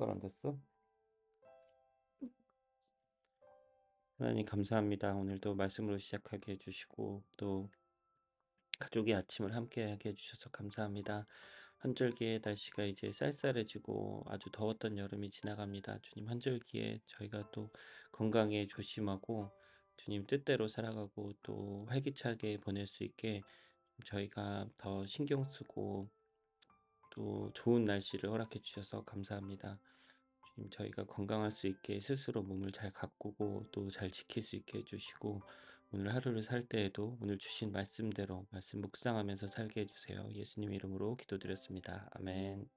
똑바로 앉았어? 하나님 감사합니다. 오늘도 말씀으로 시작하게 해주시고 또 가족의 아침을 함께하게 해주셔서 감사합니다. 환절기에 날씨가 이제 쌀쌀해지고 아주 더웠던 여름이 지나갑니다. 주님 환절기에 저희가 또 건강에 조심하고 주님 뜻대로 살아가고 또 활기차게 보낼 수 있게 저희가 더 신경 쓰고 또 좋은 날씨를 허락해 주셔서 감사합니다. 저희가 건강할 수 있게 스스로 몸을 잘 가꾸고 또 잘 지킬 수 있게 해주시고 오늘 하루를 살 때에도 오늘 주신 말씀대로 말씀 묵상하면서 살게 해주세요. 예수님 이름으로 기도드렸습니다. 아멘.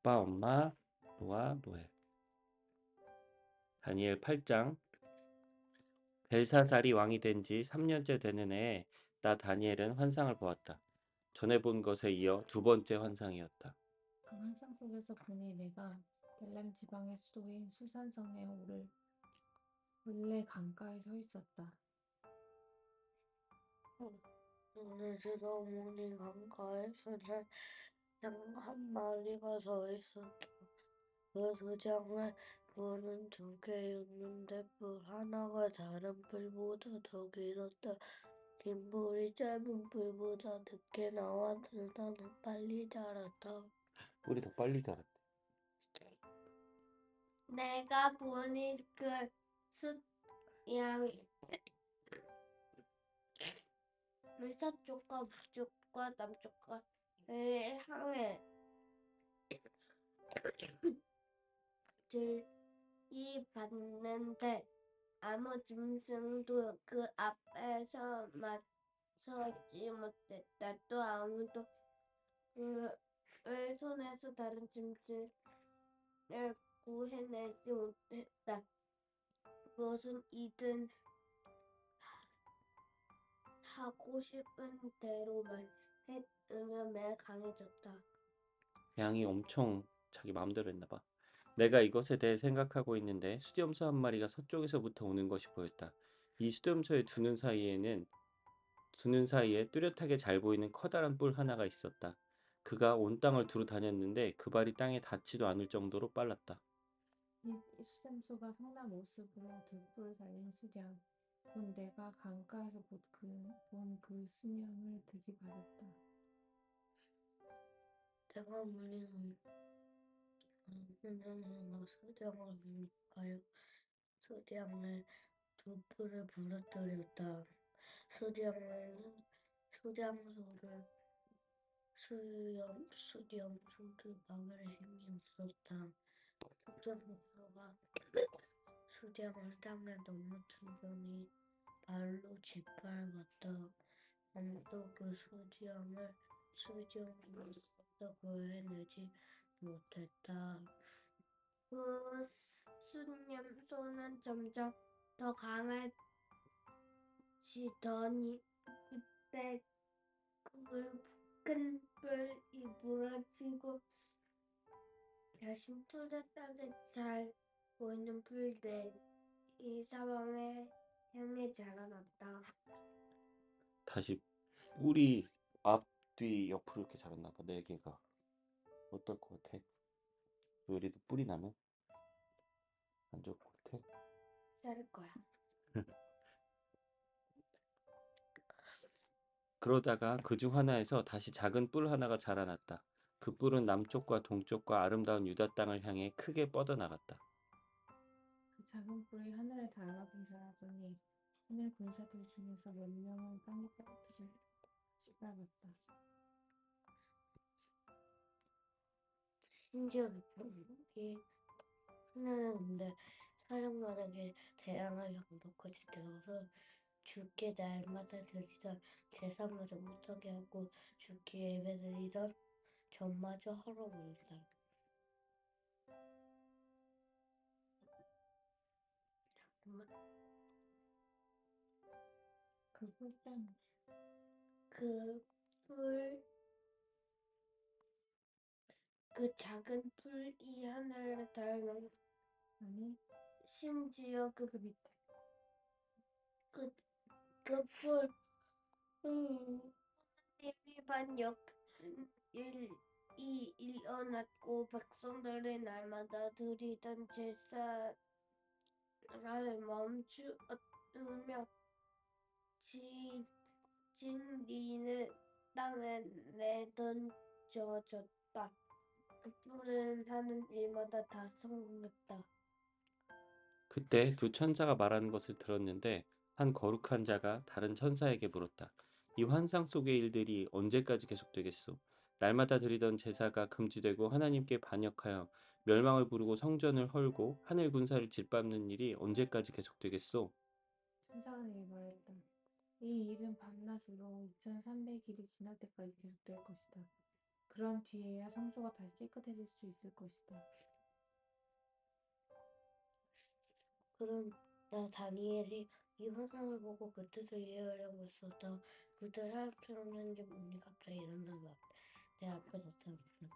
아빠, 엄마, 노아, 노엘. 다니엘 8장 벨사살이 왕이 된 지 3년째 되는 해에 나 다니엘은 환상을 보았다. 전에 본 것에 이어 두 번째 환상이었다. 그 환상 속에서 보니 내가 벨람 지방의 수도인 수산성에 오를 본래 강가에 서 있었다. 오늘도 어머니 강가에서는 양한 마리가 서 있었다. 그 소장을 뿔은 두 개였는데 뿔 하나가 다른 뿔보다 더 길었다. 긴 뿔이 짧은 뿔보다 늦게 나는 빨리 자랐다. 우리 더 빨리 자랐다. 내가 보니 그 숫양이 서쪽과 북쪽과 남쪽과 를 향해 들이 봤는데 아무 짐승도 그 앞에서 맞서지 못했다. 또 아무도 그 의 손에서 다른 짐승을 구해내지 못했다. 무엇은 이든 하고 싶은 대로만 했으면 매 강해졌다. 양이 엄청 자기 마음대로 했나 봐. 내가 이것에 대해 생각하고 있는데 수렴소 한 마리가 서쪽에서부터 오는 것이 보였다. 이 수렴소의 두눈 사이에는 두눈 사이에 뚜렷하게 잘 보이는 커다란 뿔 하나가 있었다. 그가 온 땅을 두루 다녔는데 그 발이 땅에 닿지도 않을 정도로 빨랐다. 이 수렴소가 성난 모습으로 들불을 달린 수량. 본 내가 강가에서 본그 수령을 득이 받았다. 내가 물리는 수령으로 수령을 뭡니까요? 수령을 두 뿔을 부러뜨렸다. 수령은 수량소를 수염 수렴소를 막을 힘이 없었다. 특전부가 수령을 땅에 넘어뜨리더니 발로 짓밟았다. 아무도 그 수령을 수령으로부터 구해내지 못했다. 그 수념소는 점점 더 강해지더니 그때 큰 뿔이 부러지고 다시 뚜렷하게 잘 보이는 뿔들이 사방에 향해 자라났다. 다시 뿔이 앞, 뒤, 옆으로 이렇게 자랐나 봐. 네 개가. 어떨 것 같아? 요리도 뿔이 나면 안 좋을 것 같아? 자를 거야. 그러다가 그 중 하나에서 다시 작은 뿔 하나가 자라났다. 그 뿔은 남쪽과 동쪽과 아름다운 유다 땅을 향해 크게 뻗어나갔다. 그 작은 뿔이 하늘에 닿아가긴 자라더니 하늘 군사들 중에서 몇 명은 땅에 떨어뜨려 짓밟았다. 심지어 그 뿔이 하나는 근데 사령관에게 대항하게 강력까지 되어서 죽게 날마다 드리던 제사마저 못하게 하고 죽게 예배드리던 전마저 헐어버렸다. 잠깐만. 그 뿔땅 그 풀, 그 작은 풀이 하늘에 닿으면 아니 심지어 그, 그 밑에 그, 그 풀, 음, 하나님이 반역, 일, 일이 일어났고 백성들이 날마다 드리던 제사를 멈추었으며 지- 진리는 땅에 내던져졌다. 그 뿔은 하는 일마다 다 성공했다. 그때 두 천사가 말하는 것을 들었는데 한 거룩한 자가 다른 천사에게 물었다. 이 환상 속의 일들이 언제까지 계속되겠소? 날마다 드리던 제사가 금지되고 하나님께 반역하여 멸망을 부르고 성전을 헐고 하늘 군사를 짓밟는 일이 언제까지 계속되겠소? 천사가 내게 말했다. 이 일은 밤낮으로 2300일이 지날 때까지 계속될 것이다. 그런 뒤에야 성소가 다시 깨끗해질 수 있을 것이다. 그러나 다니엘이 이 환상을 보고 그 뜻을 이해하려고 했었다. 그때 사람처럼 게 뭔지 갑자기 일어나는 것내 앞에 나타났다.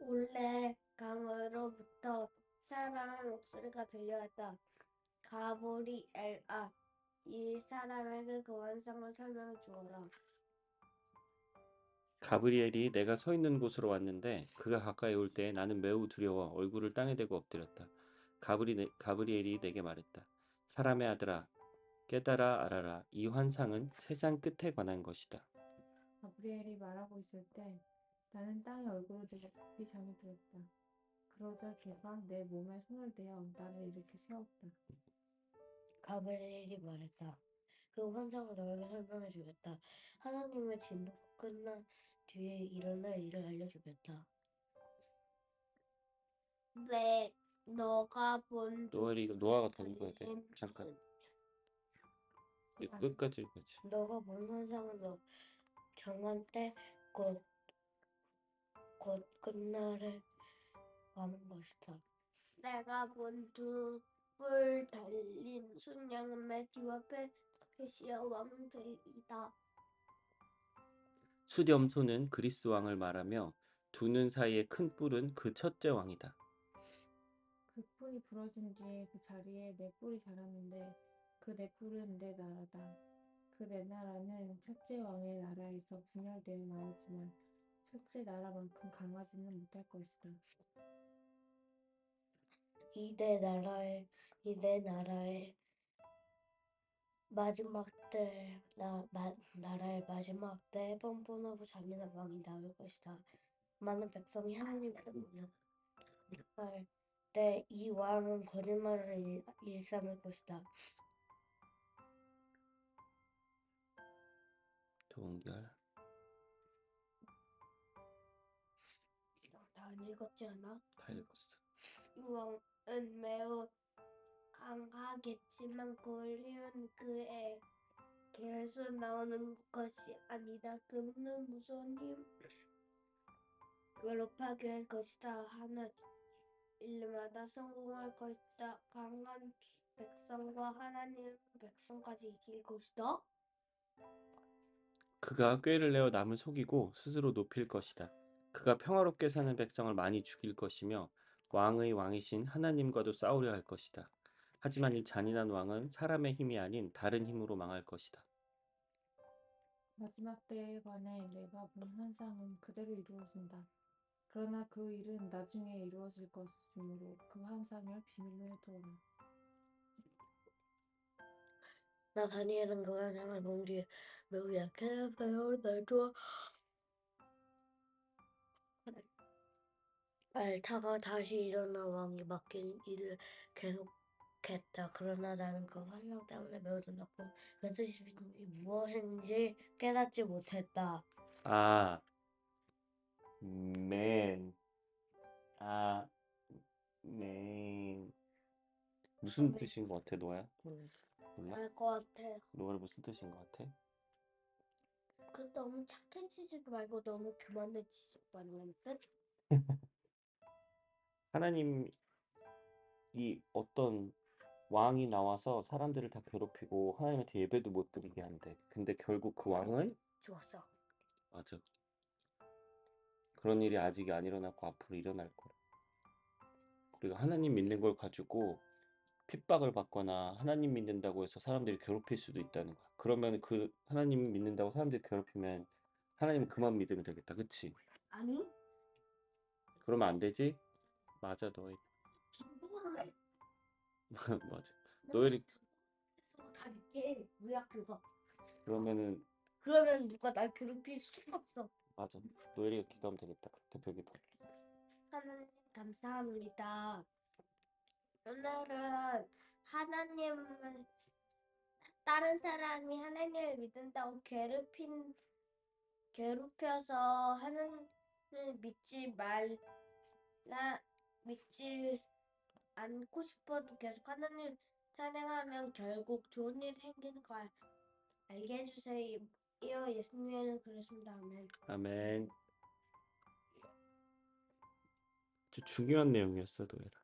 원래 강으로부터 사람의 목소리가 들려왔다. 가보리 엘아 이 사람에게 그 환상을 설명해 주어라. 가브리엘이 내가 서 있는 곳으로 왔는데 그가 가까이 올 때 나는 매우 두려워 얼굴을 땅에 대고 엎드렸다. 가브리, 가브리엘이 내게 말했다. 사람의 아들아, 깨달아 알아라. 이 환상은 세상 끝에 관한 것이다. 가브리엘이 말하고 있을 때 나는 땅에 얼굴을 대고 깊이 잠이 들었다. 그러자 걔가 내 몸에 손을 대어 나를 일으켜 세웠다. 가브리엘이 말했다. 그 환상을 너에게 설명해 주겠다. 하나님의 진노가 끝난 뒤에 일어날 일을 알려주겠다. 네, 너가 본 노엘이 노아가 더 읽어야 돼. 잠깐. 이거 끝까지 읽어야지. 너가 본 환상은 너 정한 때곧 곧 끝날에 가는 것이다. 내가 본두뿔 달린 순양은 매뒤 앞에 계시어 왕들이다. 수렴소는 그리스 왕을 말하며 두 눈 사이의 큰 뿔은 그 첫째 왕이다. 그 뿔이 부러진 뒤에 그 자리에 내 뿔이 자랐는데 그 내 뿔은 내 나라다. 그 내 나라는 첫째 왕의 나라에서 분열되어 나오지만 첫째 나라만큼 강하지는 못할 것이다. 이 내 나라의 이 내 나라의 마지막 때나 나라의 마지막 때 뻔뻔하고 잔인한 왕이 나올 것이다. 많은 백성이 하나님을 모욕할 때 이 왕은 거짓말을 일- 일삼을 것이다. 도은결. 다안 읽었지 않아? 다 읽었어. 이 왕은 매우 강하겠지만 그리운 그의 개에서 나오는 것이 아니다. 그는 무서운 힘 괴롭하게 할 것이다. 하는 일마다 성공할 것이다. 강한 백성과 하나님 백성까지 이길 것이다. 그가 꾀를 내어 남을 속이고 스스로 높일 것이다. 그가 평화롭게 사는 백성을 많이 죽일 것이며 왕의 왕이신 하나님과도 싸우려 할 것이다. 하지만 이 잔인한 왕은 사람의 힘이 아닌 다른 힘으로 망할 것이다. 마지막 때에 관해 내가 본 환상은 그대로 이루어진다. 그러나 그 일은 나중에 이루어질 것이므로 그 환상을 비밀로 해두어라. 나 다니엘은 그 환상을 본 뒤에 매우 약해 매우 날도 알타가 다시 일어나 왕이 맡긴 일을 계속했다. 그러나 나는 그 환상 때문에 매우 놀랐고 그 뜻이 무엇인지 깨닫지 못했다. 아, 맨, 아, 맨. 무슨 뜻인 것 같아, 노아야? 몰라? 알것 같아. 노아는 무슨 뜻인 것 같아? 그 너무 착해지지 말고 너무 교만해지지 말라는 뜻? 하나님이 어떤 왕이 나와서 사람들을 다 괴롭히고 하나님한테 예배도 못 드리게 한대. 근데 결국 그 왕은 죽었어. 맞아. 그런 일이 아직 안 일어났고 앞으로 일어날 거야. 우리가 하나님 믿는 걸 가지고 핍박을 받거나 하나님 믿는다고 해서 사람들이 괴롭힐 수도 있다는 거야. 그러면 그 하나님 믿는다고 사람들이 괴롭히면 하나님 그만 믿으면 되겠다. 그치? 아니 그러면 안 되지? 맞아 너희 맞아 해서 다 믿게 뭐야 그거 그러면은 그러면 누가 날 괴롭힐 수가 없어 맞아. 노엘이가 기도하면 되겠다 대표 기도. 하나님 감사합니다. 오늘은 하나님을 다른 사람이 하나님을 믿는다고 괴롭힌 괴롭혀서 하나님을 믿지 말라 믿지 않고 싶어도 계속 하나님 찬양하면 결국 좋은 일 생기는 걸 알게 해주세요. 예수님의 그랬습니다. 아멘. 아멘 아주 중요한 내용이었어 노엘아